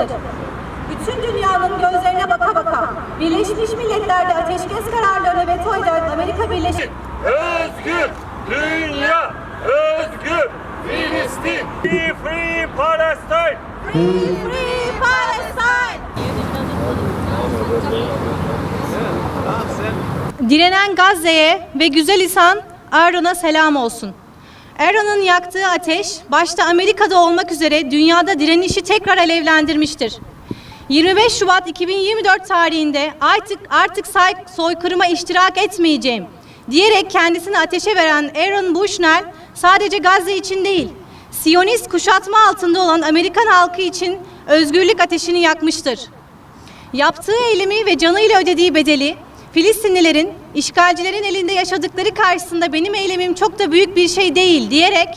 Amerika'dır. Bütün dünyanın gözlerine baka baka Birleşmiş Milletler'de ateşkes kararlarını veto eden Amerika Birleşik Özgür dünya, özgür Filistin. Free, free Palestine. Free Free Palestine! Direnen Gazze'ye ve güzel insan Erdoğan'a selam olsun. Erdoğan'ın yaktığı ateş başta Amerika'da olmak üzere dünyada direnişi tekrar alevlendirmiştir. 25 Şubat 2024 tarihinde artık artık soykırıma iştirak etmeyeceğim diyerek kendisini ateşe veren Aaron Bushnell sadece Gazze için değil, Siyonist kuşatma altında olan Amerikan halkı için özgürlük ateşini yakmıştır. Yaptığı eylemi ve canıyla ödediği bedeli Filistinlilerin işgalcilerin elinde yaşadıkları karşısında benim eylemim çok da büyük bir şey değil diyerek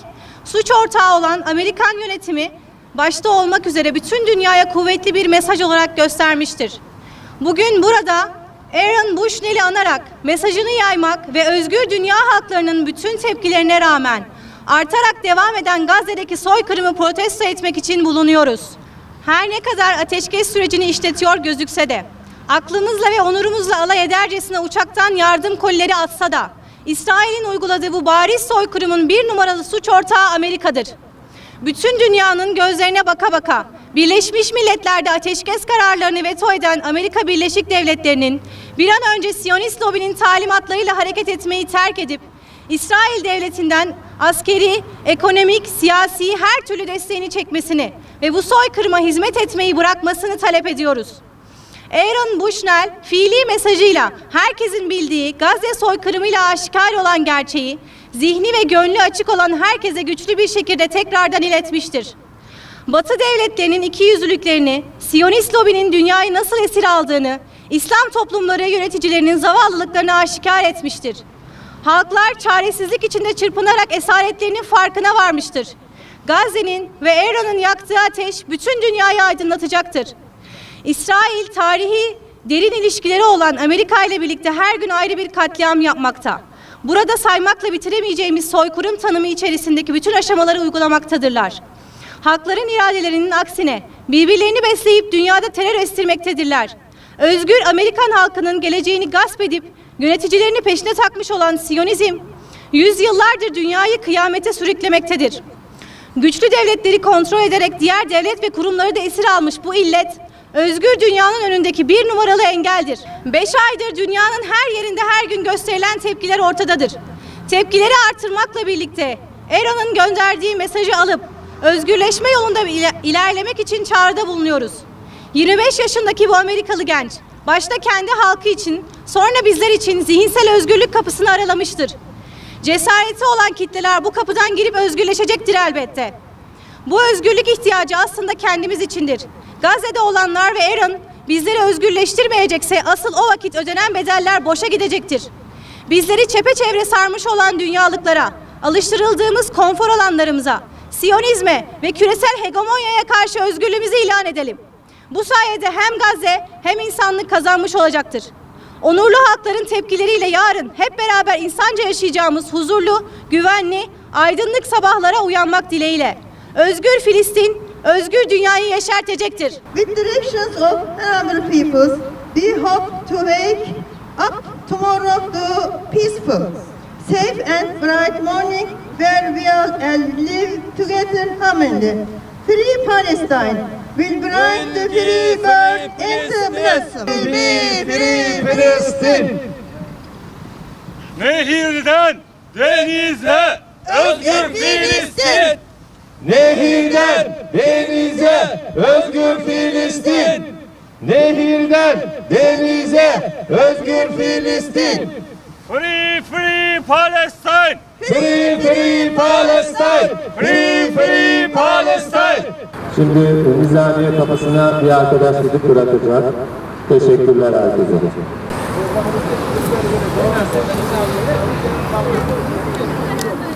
suç ortağı olan Amerikan yönetimi başta olmak üzere bütün dünyaya kuvvetli bir mesaj olarak göstermiştir. Bugün burada Aaron Bushnell'i anarak mesajını yaymak ve özgür dünya halklarının bütün tepkilerine rağmen artarak devam eden Gazze'deki soykırımı protesto etmek için bulunuyoruz. Her ne kadar ateşkes sürecini işletiyor gözükse de, aklımızla ve onurumuzla alay edercesine uçaktan yardım kolileri atsa da, İsrail'in uyguladığı bu bariz soykırımın bir numaralı suç ortağı Amerika'dır. Bütün dünyanın gözlerine baka baka Birleşmiş Milletler'de ateşkes kararlarını veto eden Amerika Birleşik Devletleri'nin bir an önce Siyonist lobinin talimatlarıyla hareket etmeyi terk edip İsrail devletinden askeri, ekonomik, siyasi her türlü desteğini çekmesini ve bu soykırıma hizmet etmeyi bırakmasını talep ediyoruz. Aaron Bushnell fiili mesajıyla herkesin bildiği Gazze soykırımıyla aşikar olan gerçeği zihni ve gönlü açık olan herkese güçlü bir şekilde tekrardan iletmiştir. Batı devletlerinin ikiyüzlülüklerini, Siyonist lobinin dünyayı nasıl esir aldığını, İslam toplumları yöneticilerinin zavallılıklarını aşikar etmiştir. Halklar çaresizlik içinde çırpınarak esaretlerinin farkına varmıştır. Gazze'nin ve Eran'ın yaktığı ateş bütün dünyayı aydınlatacaktır. İsrail tarihi derin ilişkileri olan Amerika ile birlikte her gün ayrı bir katliam yapmakta. Burada saymakla bitiremeyeceğimiz soykırım tanımı içerisindeki bütün aşamaları uygulamaktadırlar. Hakların iradelerinin aksine birbirlerini besleyip dünyada terör estirmektedirler. Özgür Amerikan halkının geleceğini gasp edip yöneticilerini peşine takmış olan Siyonizm, yüzyıllardır dünyayı kıyamete sürüklemektedir. Güçlü devletleri kontrol ederek diğer devlet ve kurumları da esir almış bu illet, özgür dünyanın önündeki bir numaralı engeldir. Beş aydır dünyanın her yerinde her gün gösterilen tepkiler ortadadır. Tepkileri artırmakla birlikte Eron'un gönderdiği mesajı alıp özgürleşme yolunda ile- ilerlemek için çağrıda bulunuyoruz. 25 yaşındaki bu Amerikalı genç, başta kendi halkı için, sonra bizler için zihinsel özgürlük kapısını aralamıştır. Cesareti olan kitleler bu kapıdan girip özgürleşecektir elbette. Bu özgürlük ihtiyacı aslında kendimiz içindir. Gazze'de olanlar ve Aaron bizleri özgürleştirmeyecekse asıl o vakit ödenen bedeller boşa gidecektir. Bizleri çepeçevre sarmış olan dünyalıklara, alıştırıldığımız konfor alanlarımıza, Siyonizme ve küresel hegemonyaya karşı özgürlüğümüzü ilan edelim. Bu sayede hem Gazze hem insanlık kazanmış olacaktır. Onurlu halkların tepkileriyle yarın hep beraber insanca yaşayacağımız huzurlu, güvenli, aydınlık sabahlara uyanmak dileğiyle. Özgür Filistin, özgür dünyayı yeşertecektir. With directions of other peoples, we hope to wake up tomorrow to peaceful, safe and bright morning where we all live together harmony. Free Palestine will bring the free bird into blossom. Free, free Filistin. Nehirden denize özgür Filistin. Nehirden denize özgür Filistin. Nehirden denize özgür Filistin. Free, free Palestine. Free free Palestine. Free free Palestine. Şimdi Nizamiye kapısına bir arkadaş gidip bırakacak. Teşekkürler herkese.